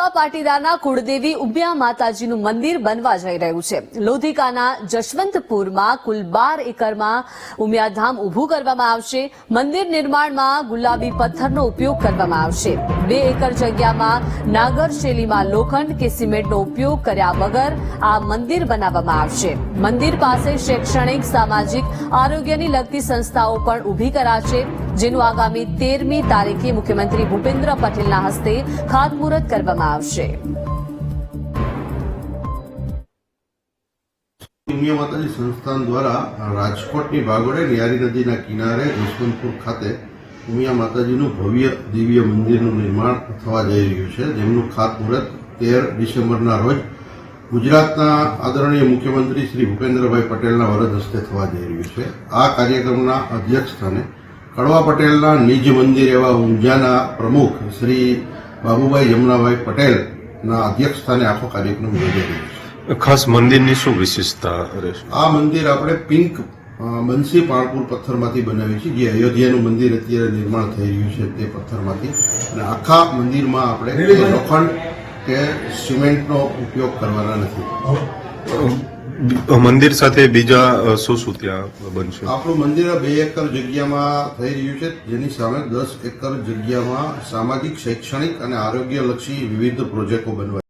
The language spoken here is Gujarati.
લાલબા પાટીદારના કુળદેવી ઉમિયા માતાજીનું મંદિર બનવા જઈ રહ્યું છે. લોધિકાના જશવંતપુરમાં કુલ બાર એકરમાં ઉમિયાધામ ઊભું કરવામાં આવશે. મંદિર નિર્માણમાં ગુલાબી પથ્થરનો ઉપયોગ કરવામાં આવશે. બે એકર જગ્યામાં નાગર શૈલીમાં લોખંડ કે સિમેન્ટનો ઉપયોગ કર્યા વગર આ મંદિર બનાવવામાં આવશે. મંદિર પાસે શૈક્ષણિક, સામાજિક, આરોગ્યની લગતી સંસ્થાઓ પણ ઊભી કરાશે. જેનું આગામી તેરમી તારીખે મુખ્યમંત્રી ભૂપેન્દ્ર પટેલના હસ્તે ખાતમુહૂર્ત કરવામાં આવશે. પુણ્ય માતાજી સંસ્થાન દ્વારા રાજકોટની ભાગોળે ન્યારી નદીના કિનારે યશવંતપુર ખાતે ઉમિયા માતાજીનું ભવ્ય દિવ્ય મંદિરનું નિર્માણ થવા જઈ રહ્યું છે. જેમનું ખાતમુહૂર્ત તેર ડિસેમ્બરના રોજ ગુજરાતના આદરણીય મુખ્યમંત્રી શ્રી ભૂપેન્દ્રભાઈ પટેલના વરદ હસ્તે થવા જઈ રહ્યું છે. આ કાર્યક્રમના અધ્યક્ષ સ્થાને કડવા પટેલના નિજ મંદિર એવા ઊંઝાના પ્રમુખ શ્રી બાબુભાઈ જમનાભાઈ પટેલના અધ્યક્ષ સ્થાને આખો કાર્યક્રમ યોજાઈ રહ્યો છે. ખાસ મંદિરની શું વિશેષતા રહેશે? આ મંદિર આપણે પિંક બંસી પાણપુર પથ્થરમાંથી બનાવ્યું છે. જે અયોધ્યાનું મંદિર અત્યારે નિર્માણ થઈ રહ્યું છે તે પથ્થરમાંથી. અને આખા મંદિરમાં આપણે લોખંડ કે સિમેન્ટનો ઉપયોગ કરવાના નથી. મંદિર સાથે બીજા શું શું ત્યાં બનશે? આપણું મંદિર બે એકર જગ્યામાં થઈ રહ્યું છે, જેની સામે દસ એકર જગ્યામાં સામાજિક, શૈક્ષણિક અને આરોગ્યલક્ષી વિવિધ પ્રોજેક્ટો બનવા